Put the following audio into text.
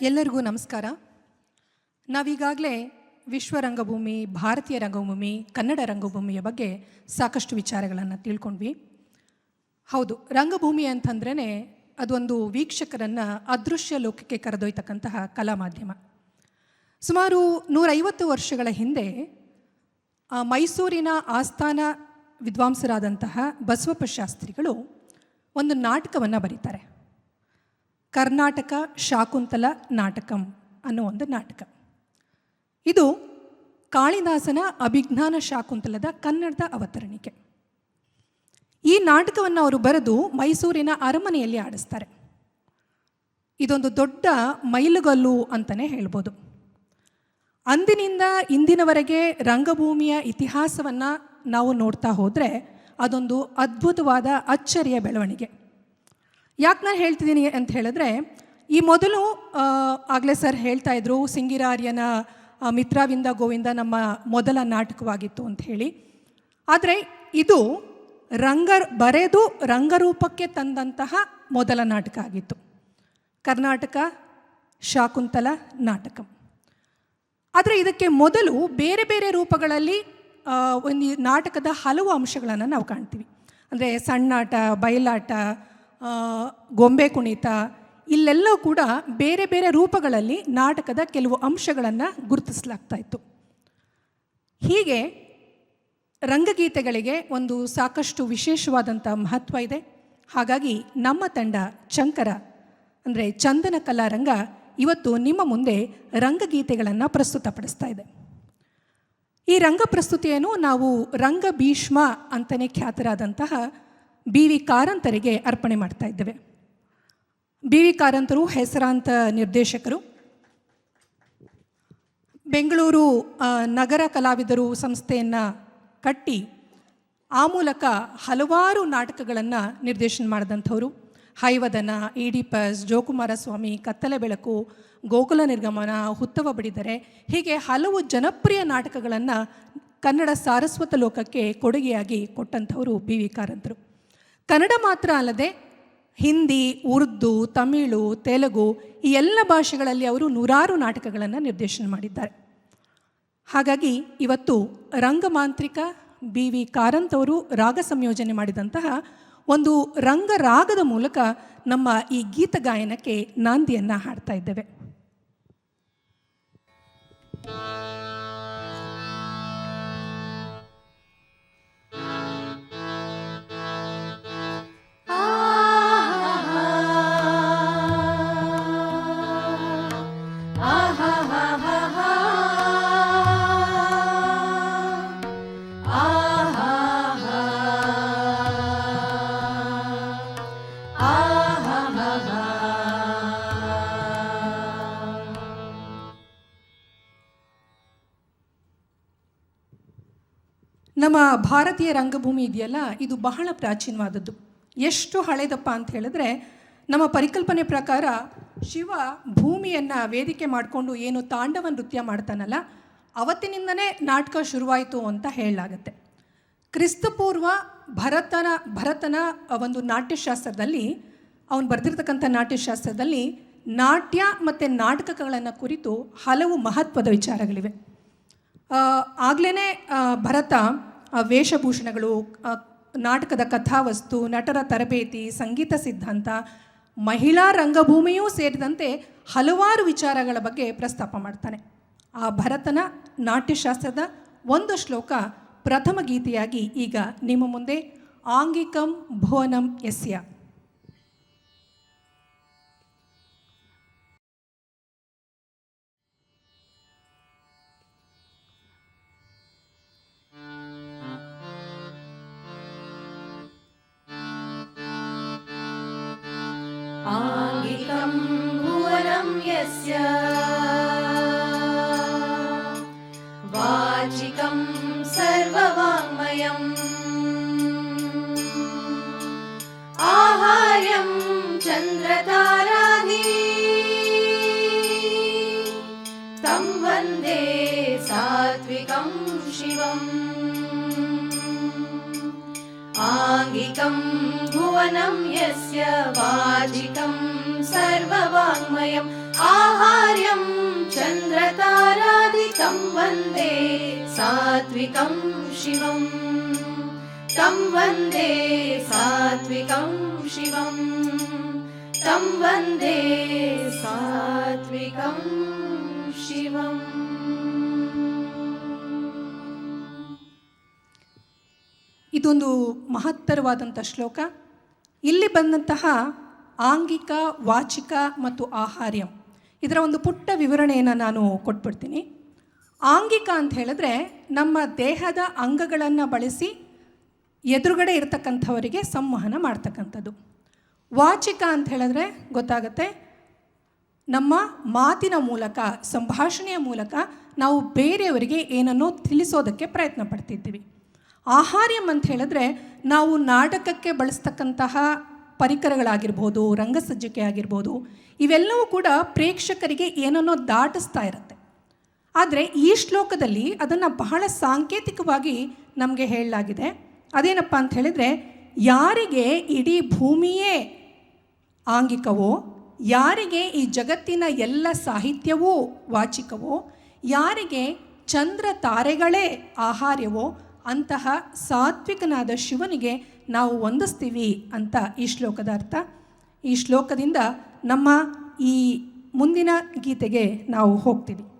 ಎಲ್ಲರಿಗೂ ನಮಸ್ಕಾರ. ನಾವೀಗಾಗಲೇ ವಿಶ್ವ ರಂಗಭೂಮಿ, ಭಾರತೀಯ ರಂಗಭೂಮಿ, ಕನ್ನಡ ರಂಗಭೂಮಿಯ ಬಗ್ಗೆ ಸಾಕಷ್ಟು ವಿಚಾರಗಳನ್ನು ತಿಳ್ಕೊಂಡ್ವಿ. ಹೌದು, ರಂಗಭೂಮಿ ಅಂತಂದ್ರೇ ಅದೊಂದು ವೀಕ್ಷಕರನ್ನು ಅದೃಶ್ಯ ಲೋಕಕ್ಕೆ ಕರೆದೊಯ್ತಕ್ಕಂತಹ ಕಲಾ ಮಾಧ್ಯಮ. ಸುಮಾರು ನೂರೈವತ್ತು ವರ್ಷಗಳ ಹಿಂದೆ ಮೈಸೂರಿನ ಆಸ್ಥಾನ ವಿದ್ವಾಂಸರಾದಂತಹ ಬಸವಪ್ಪ ಶಾಸ್ತ್ರಿಗಳು ಒಂದು ನಾಟಕವನ್ನು ಬರೀತಾರೆ. ಕರ್ನಾಟಕ ಶಾಕುಂತಲ ನಾಟಕಂ ಅನ್ನೋ ಒಂದು ನಾಟಕ. ಇದು ಕಾಳಿದಾಸನ ಅಭಿಜ್ಞಾನ ಶಾಕುಂತಲದ ಕನ್ನಡದ ಅವತರಣಿಕೆ. ಈ ನಾಟಕವನ್ನು ಅವರು ಬರೆದು ಮೈಸೂರಿನ ಅರಮನೆಯಲ್ಲಿ ಆಡಿಸ್ತಾರೆ. ಇದೊಂದು ದೊಡ್ಡ ಮೈಲುಗಲ್ಲು ಅಂತಲೇ ಹೇಳ್ಬೋದು. ಅಂದಿನಿಂದ ಇಂದಿನವರೆಗೆ ರಂಗಭೂಮಿಯ ಇತಿಹಾಸವನ್ನು ನಾವು ನೋಡ್ತಾ ಹೋದರೆ ಅದೊಂದು ಅದ್ಭುತವಾದ ಅಚ್ಚರಿಯ ಬೆಳವಣಿಗೆ. ಯಾಕೆ ನಾನು ಹೇಳ್ತಿದ್ದೀನಿ ಅಂತ ಹೇಳಿದ್ರೆ, ಈ ಮೊದಲು ಆಗಲೇ ಸರ್ ಹೇಳ್ತಾ ಇದ್ರು, ಸಿಂಗಿರಾರ್ಯನ ಮಿತ್ರಾವಿಂದ ಗೋವಿಂದ ನಮ್ಮ ಮೊದಲ ನಾಟಕವಾಗಿತ್ತು ಅಂತ ಹೇಳಿ. ಆದರೆ ಇದು ರಂಗ, ಬರೆದು ರಂಗರೂಪಕ್ಕೆ ತಂದಂತಹ ಮೊದಲ ನಾಟಕ ಆಗಿತ್ತು. ಕರ್ನಾಟಕ ಶಾಕುಂತಲ ನಾಟಕ. ಆದರೆ ಇದಕ್ಕೆ ಮೊದಲು ಬೇರೆ ಬೇರೆ ರೂಪಗಳಲ್ಲಿ ಒಂದು ನಾಟಕದ ಹಲವು ಅಂಶಗಳನ್ನು ನಾವು ಕಾಣ್ತೀವಿ. ಅಂದರೆ ಸಣ್ಣಾಟ, ಬಯಲಾಟ ಗೊಂಬೆ ಕುಣಿತ ಇಲ್ಲೆಲ್ಲೂ ಕೂಡ ಬೇರೆ ಬೇರೆ ರೂಪಗಳಲ್ಲಿ ನಾಟಕದ ಕೆಲವು ಅಂಶಗಳನ್ನು ಗುರುತಿಸಲಾಗ್ತಾ ಇತ್ತು. ಹೀಗೆ ರಂಗಗೀತೆಗಳಿಗೆ ಒಂದು ಸಾಕಷ್ಟು ವಿಶೇಷವಾದಂಥ ಮಹತ್ವ ಇದೆ. ಹಾಗಾಗಿ ನಮ್ಮ ತಂಡ ಚಂಕರ, ಅಂದರೆ ಚಂದನ ಕಲಾರಂಗ ಇವತ್ತು ನಿಮ್ಮ ಮುಂದೆ ರಂಗಗೀತೆಗಳನ್ನು ಪ್ರಸ್ತುತಪಡಿಸ್ತಾ ಇದೆ. ಈ ರಂಗ ಪ್ರಸ್ತುತಿಯನ್ನು ನಾವು ರಂಗ ಭೀಷ್ಮ ಅಂತಲೇ ಖ್ಯಾತರಾದಂತಹ ಬಿ ವಿ ಕಾರಂತರಿಗೆ ಅರ್ಪಣೆ ಮಾಡ್ತಾ ಇದ್ದೇವೆ. ಬಿ ವಿ ಕಾರಂತರು ಹೆಸರಾಂತ ನಿರ್ದೇಶಕರು. ಬೆಂಗಳೂರು ನಗರ ಕಲಾವಿದರು ಸಂಸ್ಥೆಯನ್ನು ಕಟ್ಟಿ ಆ ಮೂಲಕ ಹಲವಾರು ನಾಟಕಗಳನ್ನು ನಿರ್ದೇಶನ ಮಾಡಿದಂಥವರು. ಹೈವದನ ಈಡಿಪಸ್ ಜೋಕುಮಾರಸ್ವಾಮಿ, ಕತ್ತಲೆ ಬೆಳಕು, ಗೋಕುಲ ನಿರ್ಗಮನ, ಹುತ್ತವ ಬಡಿದರೆ ಹೀಗೆ ಹಲವು ಜನಪ್ರಿಯ ನಾಟಕಗಳನ್ನು ಕನ್ನಡ ಸಾರಸ್ವತ ಲೋಕಕ್ಕೆ ಕೊಡುಗೆಯಾಗಿ ಕೊಟ್ಟಂಥವರು ಬಿ ವಿ ಕಾರಂತರು. ಕನ್ನಡ ಮಾತ್ರ ಅಲ್ಲದೆ ಹಿಂದಿ, ಉರ್ದು, ತಮಿಳು, ತೆಲುಗು ಈ ಎಲ್ಲ ಭಾಷೆಗಳಲ್ಲಿ ಅವರು ನೂರಾರು ನಾಟಕಗಳನ್ನು ನಿರ್ದೇಶನ ಮಾಡಿದ್ದಾರೆ. ಹಾಗಾಗಿ ಇವತ್ತು ರಂಗಮಾಂತ್ರಿಕ ಬಿ ವಿ ಕಾರಂತ್ ಅವರು ರಾಗ ಸಂಯೋಜನೆ ಮಾಡಿದಂತಹ ಒಂದು ರಂಗರಾಗದ ಮೂಲಕ ನಮ್ಮ ಈ ಗೀತ ಗಾಯನಕ್ಕೆ ನಾಂದಿಯನ್ನು ಹಾಡ್ತಾ ಇದ್ದೇವೆ. ನಮ್ಮ ಭಾರತೀಯ ರಂಗಭೂಮಿ ಇದೆಯಲ್ಲ, ಇದು ಬಹಳ ಪ್ರಾಚೀನವಾದದ್ದು. ಎಷ್ಟು ಹಳೆದಪ್ಪ ಅಂತ ಹೇಳಿದ್ರೆ, ನಮ್ಮ ಪರಿಕಲ್ಪನೆ ಪ್ರಕಾರ ಶಿವ ಭೂಮಿಯನ್ನು ವೇದಿಕೆ ಮಾಡಿಕೊಂಡು ಏನು ತಾಂಡವ ನೃತ್ಯ ಮಾಡ್ತಾನಲ್ಲ, ಅವತ್ತಿನಿಂದನೇ ನಾಟಕ ಶುರುವಾಯಿತು ಅಂತ ಹೇಳಲಾಗತ್ತೆ. ಕ್ರಿಸ್ತಪೂರ್ವ ಭರತನ ಭರತನ ಒಂದು ನಾಟ್ಯಶಾಸ್ತ್ರದಲ್ಲಿ, ಅವನು ಬರೆದಿರ್ತಕ್ಕಂಥ ನಾಟ್ಯಶಾಸ್ತ್ರದಲ್ಲಿ ನಾಟ್ಯ ಮತ್ತು ನಾಟಕಗಳನ್ನು ಕುರಿತು ಹಲವು ಮಹತ್ವದ ವಿಚಾರಗಳಿವೆ. ಆಗಲೇ ಭರತ ವೇಷಭೂಷಣಗಳು ನಾಟಕದ ಕಥಾವಸ್ತು, ನಟರ ತರಬೇತಿ, ಸಂಗೀತ ಸಿದ್ಧಾಂತ, ಮಹಿಳಾ ರಂಗಭೂಮಿಯೂ ಸೇರಿದಂತೆ ಹಲವಾರು ವಿಚಾರಗಳ ಬಗ್ಗೆ ಪ್ರಸ್ತಾಪ ಮಾಡ್ತಾನೆ. ಆ ಭರತನ ನಾಟ್ಯಶಾಸ್ತ್ರದ ಒಂದು ಶ್ಲೋಕ ಪ್ರಥಮ ಗೀತೆಯಾಗಿ ಈಗ ನಿಮ್ಮ ಮುಂದೆ ಆಂಗಿಕಂ ಭುವನಂ ಯಸ್ಯ आङ्गिकं भुवनं यस्य वाचिकं सर्ववाङ्मयम्। आहार्यं चन्द्रताराधि। तं वन्दे सात्विकं शिवम्। आङ्गिकं भुवनं यस्य वाजिकं सर्ववाङ्मयम् आहार चन्द्रतारादिकं वन्दे सात्विकं शिवम् तं वन्दे सात्विकं शिवम् तं वन्दे सात्विकं शिवम् ಇದೊಂದು ಮಹತ್ತರವಾದಂಥ ಶ್ಲೋಕ ಇಲ್ಲಿ ಬಂದಂತಹ ಆಂಗಿಕ ವಾಚಿಕ ಮತ್ತು ಆಹಾರ್ಯಂ ಇದರ ಒಂದು ಪುಟ್ಟ ವಿವರಣೆಯನ್ನು ನಾನು ಕೊಟ್ಬಿಡ್ತೀನಿ. ಆಂಗಿಕ ಅಂತ ಹೇಳಿದ್ರೆ ನಮ್ಮ ದೇಹದ ಅಂಗಗಳನ್ನು ಬಳಸಿ ಎದುರುಗಡೆ ಇರತಕ್ಕಂಥವರಿಗೆ ಸಂವಹನ ಮಾಡ್ತಕ್ಕಂಥದ್ದು. ವಾಚಿಕ ಅಂತ ಹೇಳಿದ್ರೆ ಗೊತ್ತಾಗತ್ತೆ, ನಮ್ಮ ಮಾತಿನ ಮೂಲಕ, ಸಂಭಾಷಣೆಯ ಮೂಲಕ ನಾವು ಬೇರೆಯವರಿಗೆ ಏನನ್ನೋ ತಿಳಿಸೋದಕ್ಕೆ ಪ್ರಯತ್ನ ಪಡ್ತಿದ್ದೀವಿ. ಆಹಾರ್ಯಂ ಅಂತ ಹೇಳಿದ್ರೆ ನಾವು ನಾಟಕಕ್ಕೆ ಬಳಸ್ತಕ್ಕಂತಹ ಪರಿಕರಗಳಾಗಿರ್ಬೋದು, ರಂಗಸಜ್ಜಿಕೆ ಆಗಿರ್ಬೋದು, ಇವೆಲ್ಲವೂ ಕೂಡ ಪ್ರೇಕ್ಷಕರಿಗೆ ಏನನ್ನೋ ದಾಟಿಸ್ತಾ ಇರುತ್ತೆ. ಆದರೆ ಈ ಶ್ಲೋಕದಲ್ಲಿ ಅದನ್ನು ಬಹಳ ಸಾಂಕೇತಿಕವಾಗಿ ನಮಗೆ ಹೇಳಲಾಗಿದೆ. ಅದೇನಪ್ಪ ಅಂತ ಹೇಳಿದರೆ, ಯಾರಿಗೆ ಇಡೀ ಭೂಮಿಯೇ ಆಂಗಿಕವೋ, ಯಾರಿಗೆ ಈ ಜಗತ್ತಿನ ಎಲ್ಲ ಸಾಹಿತ್ಯವೂ ವಾಚಿಕವೋ, ಯಾರಿಗೆ ಚಂದ್ರ ತಾರೆಗಳೇ ಆಹಾರ್ಯವೋ ಅಂತಹ ಸಾತ್ವಿಕನಾದ ಶಿವನಿಗೆ ನಾವು ವಂದಿಸ್ತೀವಿ ಅಂತ ಈ ಶ್ಲೋಕದ ಅರ್ಥ. ಈ ಶ್ಲೋಕದಿಂದ ನಮ್ಮ ಈ ಮುಂದಿನ ಗೀತೆಗೆ ನಾವು ಹೋಗ್ತೀವಿ.